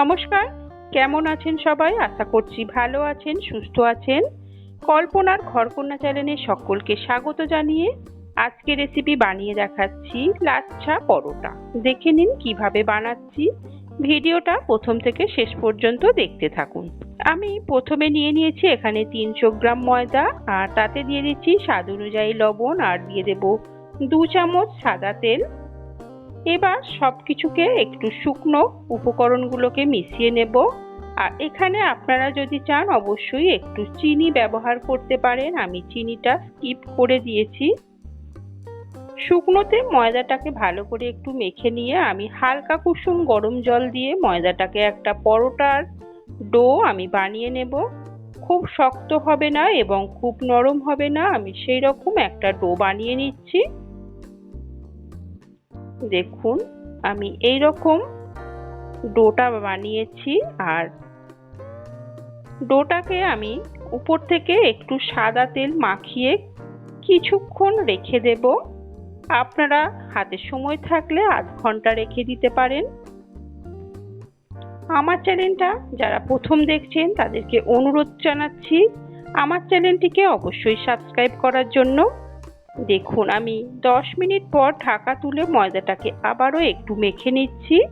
নমস্কার, কেমন আছেন সবাই? আশা করছি ভালো আছেন, সুস্থ আছেন। কল্পনার ঘরকন্যা চ্যানেলে সকলকে স্বাগত জানিয়ে আজকে রেসিপি বানিয়ে দেখাচ্ছি লাচ্ছা পরোটা। দেখে নিন কীভাবে বানাচ্ছি। ভিডিওটা প্রথম থেকে শেষ পর্যন্ত দেখতে থাকুন। আমি প্রথমে নিয়ে নিয়েছি এখানে তিনশো গ্রাম ময়দা, আর তাতে দিয়ে দিচ্ছি স্বাদ অনুযায়ী লবণ, আর দিয়ে দেব দু চামচ সাদা তেল। এবার সব কিছুকে একটু শুকনো উপকরণগুলোকে মিশিয়ে নেব। আর এখানে আপনারা যদি চান, অবশ্যই একটু চিনি ব্যবহার করতে পারেন। আমি চিনিটা স্কিপ করে দিয়েছি। শুকনোতে ময়দাটাকে ভালো করে একটু মেখে নিয়ে আমি হালকা কুসুম গরম জল দিয়ে ময়দাটাকে একটা পরোটার ডো আমি বানিয়ে নেব। খুব শক্ত হবে না এবং খুব নরম হবে না। আমি সেই রকম একটা ডো বানিয়ে নিচ্ছি। দেখুন, আমি এই রকম ডোটা বানিয়েছি আর ডোটাকে আমি উপর থেকে একটু সাদা তেল মাখিয়ে কিছুক্ষণ রেখে দেব। আপনারা হাতে সময় থাকলে আধ ঘণ্টা রেখে দিতে পারেন। আমার চ্যানেলটা যারা প্রথম দেখছেন, তাদেরকে অনুরোধ জানাচ্ছি। আমার চ্যানেলটিকে অবশ্যই সাবস্ক্রাইব করার জন্য দেখুন, আমি দশ মিনিট পর ঢাকা তুলে ময়দাটাকে আবারও একটু মেখে নিচ্ছি।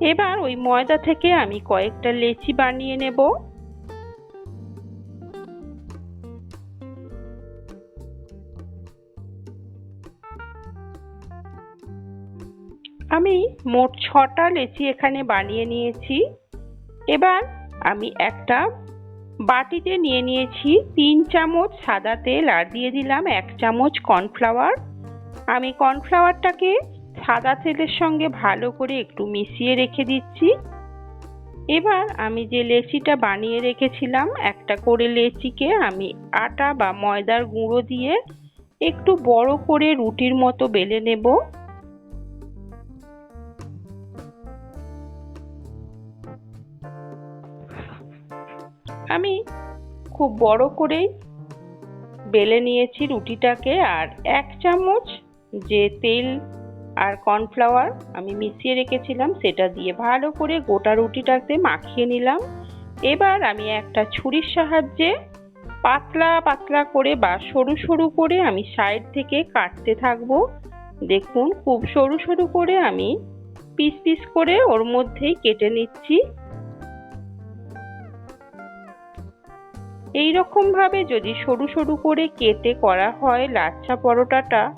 এবার ওই ময়দা থেকে আমি কয়েকটা লেচি বানিয়ে নেব। আমি মোট ছটা লেচি এখানে বানিয়ে নিয়েছি। এবার আমি একটা বাটিতে নিয়ে নিয়েছি তিন চামচ সাদা তেল আর দিয়ে দিলাম এক চামচ কর্নফ্লাওয়ার। আমি কর্নফ্লাওয়ারটাকে সাদা তেলের সঙ্গে ভালো করে একটু মিশিয়ে রেখে দিচ্ছি। এবার আমি যে লেচিটা বানিয়ে রেখেছিলাম, একটা করে লেচিকে আমি আটা বা ময়দার গুঁড়ো দিয়ে একটু বড় করে রুটির মতো বেলে নেব। খুব বড় করেই বেলে নিয়েছি রুটিটাকে আর এক চামচ যে তেল আর কর্নফ্লাওয়ার আমি মিশিয়ে রেখেছিলাম সেটা দিয়ে ভালো করে গোটা রুটিটাতে মাখিয়ে নিলাম। এবার আমি একটা ছুরির সাহায্যে পাতলা পাতলা করে বা সরু সরু করে আমি সাইড থেকে কাটতে থাকব। দেখুন, খুব সরু সরু করে আমি পিস পিস করে ওর মধ্যেই কেটে নিচ্ছি। এই ভাবে যদি সরু সরু করে কেটে করা হয় লাচ্ছা পরোটাটা,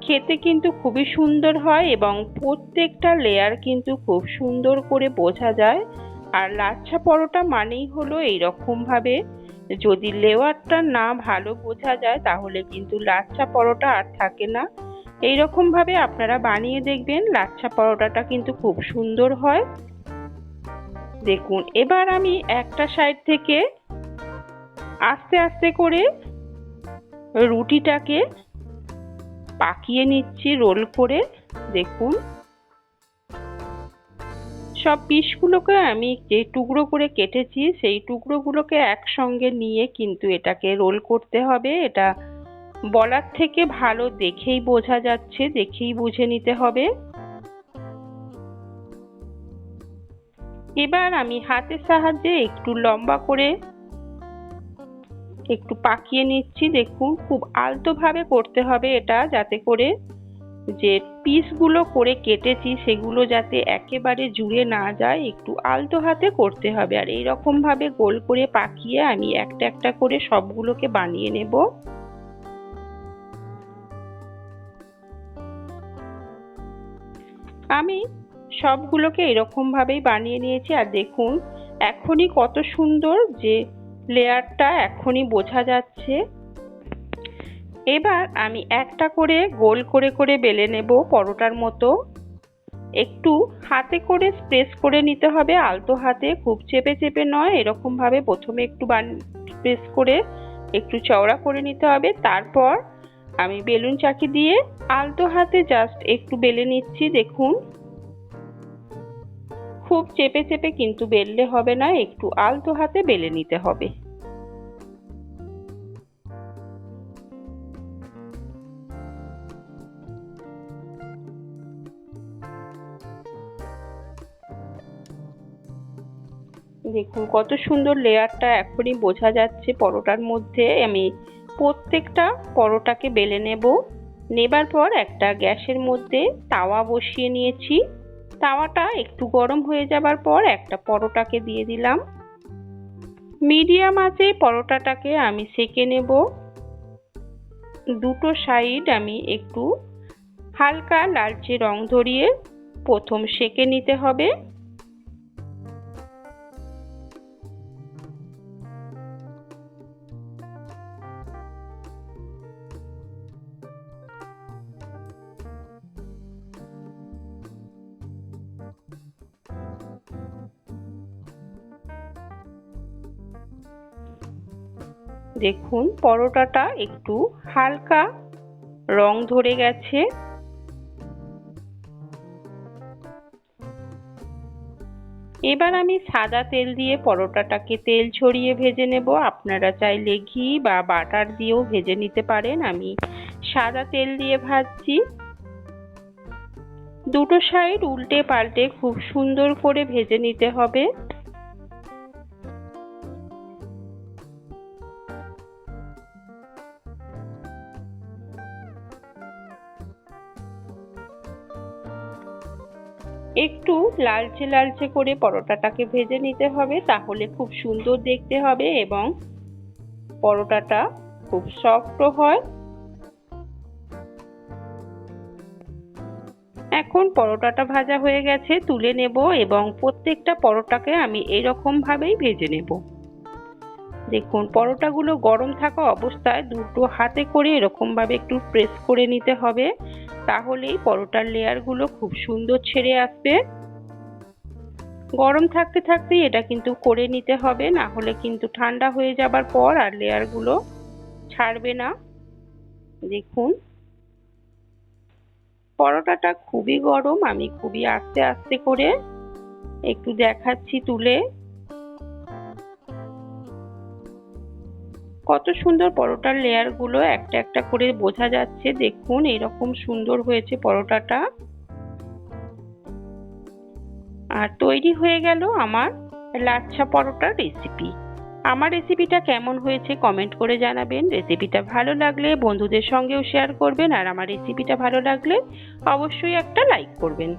খেতে কিন্তু খুবই সুন্দর হয় এবং প্রত্যেকটা লেয়ার কিন্তু খুব সুন্দর করে বোঝা যায়। আর লাচ্ছা পরোটা মানেই হলো এই ভাবে যদি লেয়ারটা না ভালো বোঝা যায় তাহলে কিন্তু লাচ্ছা পরোটা আর থাকে না। এই ভাবে আপনারা বানিয়ে দেখবেন লাচ্ছা পরোটাটা কিন্তু খুব সুন্দর হয়। দেখুন, এবার আমি একটা সাইড থেকে আস্তে আস্তে করে রুটিটাকে পাকিয়ে নিচ্ছি, রোল করে। দেখুন। সব পিসগুলোকে আমি যে টুকরো করে কেটেছি, সেই টুকরোগুলোকে একসঙ্গে নিয়ে কিন্তু এটাকে রোল করতে হবে। এটা বলার থেকে ভালো, দেখেই বোঝা যাচ্ছে, দেখেই বুঝে নিতে হবে। এবার আমি হাতের সাহায্যে একটু লম্বা করে একটু পাকিয়ে নিচ্ছি, দেখুন, খুব আলতোভাবে করতে হবে এটা যাতে করে যে পিসগুলো করে কেটেছি সেগুলো যাতে একেবারে জুড়ে না যায়, একটু আলতো হাতে করতে হবে। আর এই ভাবে গোল করে পাকিয়ে আমি একটা একটা করে সবগুলোকে বানিয়ে নেব। আমি সবগুলোকে এরকমভাবেই বানিয়ে নিয়েছি। আর দেখুন, এখনই কত সুন্দর যে লেয়ারটা এখনই বোঝা যাচ্ছে। এবার আমি একটা করে গোল করে করে বেলে নেব পরোটার মতো। একটু হাতে করে স্প্রেস করে নিতে হবে, আলতো হাতে, খুব চেপে চেপে নয় এরকমভাবে প্রথমে একটু বান স্প্রেস করে একটু চওড়া করে নিতে হবে। তারপর আমি বেলুন চাকি দিয়ে আলতো হাতে জাস্ট একটু বেলে নিচ্ছি, দেখুন। খুব চেপে চেপে কিন্তু বেললে হবে না, একটু আলতো হাতে বেলে নিতে হবে। দেখুন, কত সুন্দর লেয়ারটা এখনই বোঝা যাচ্ছে পরোটার মধ্যে। আমি প্রত্যেকটা পরোটাকে বেলে নেব। নেবার পর একটা গ্যাসের মধ্যে তাওয়া বসিয়ে নিয়েছি। তাওয়াটা একটু গরম হয়ে যাবার পর একটা পরোটাকে দিয়ে দিলাম। মিডিয়াম আঁচে পরোটাটাকে আমি সেকে নেব। দুটো সাইড আমি একটু হালকা লালচে রং ধরিয়ে প্রথম সেকে নিতে হবে। দেখুন, পরোটাটা একটু হালকা রং ধরে গেছে। এবার আমি সাদা তেল দিয়ে পরোটাটাকে তেল ছড়িয়ে ভেজে নেব। আপনারা চাইলে ঘি বা বাটার দিয়েও ভেজে নিতে পারেন। আমি সাদা তেল দিয়ে ভাজছি। দুটো সাইড উল্টে পাল্টে খুব সুন্দর করে ভেজে নিতে হবে। একটু লালচে লালচে করে পরোটাটাকে ভেজে নিতে হবে, তাহলে খুব সুন্দর দেখতে হবে এবং পরোটাটা খুব সফটও হয়। এখন পরোটাটা ভাজা হয়ে গেছে, তুলে নেব এবং প্রত্যেকটা পরোটাকে আমি এরকম ভাবেই ভেজে নেব। দেখুন, পরোটাগুলো গরম থাকা অবস্থায় দুটো হাতে করে এরকমভাবে একটু প্রেস করে নিতে হবে। তাহলেই পরোটার লেয়ারগুলো খুব সুন্দর ছেড়ে আসবে। গরম থাকতে থাকতেই এটা কিন্তু করে নিতে হবে, না হলে কিন্তু ঠান্ডা হয়ে যাবার পর আর লেয়ারগুলো ছাড়বে না। দেখুন। পরোটাটা খুবই গরম, আমি খুবই আস্তে আস্তে করে একটু দেখাচ্ছি তুলে। কত সুন্দর পরোটার লেয়ারগুলো একটা একটা করে বোঝা যাচ্ছে। দেখুন, এরকম সুন্দর হয়েছে পরোটাটা। আর তৈরি হয়ে গেল আমার লাচ্ছা পরোটার রেসিপি আমার রেসিপিটা কেমন হয়েছে কমেন্ট করে জানাবেন। রেসিপিটা ভালো লাগলে বন্ধুদের সঙ্গেও শেয়ার করবেন আর আমার রেসিপিটা ভালো লাগলে অবশ্যই একটা লাইক করবেন।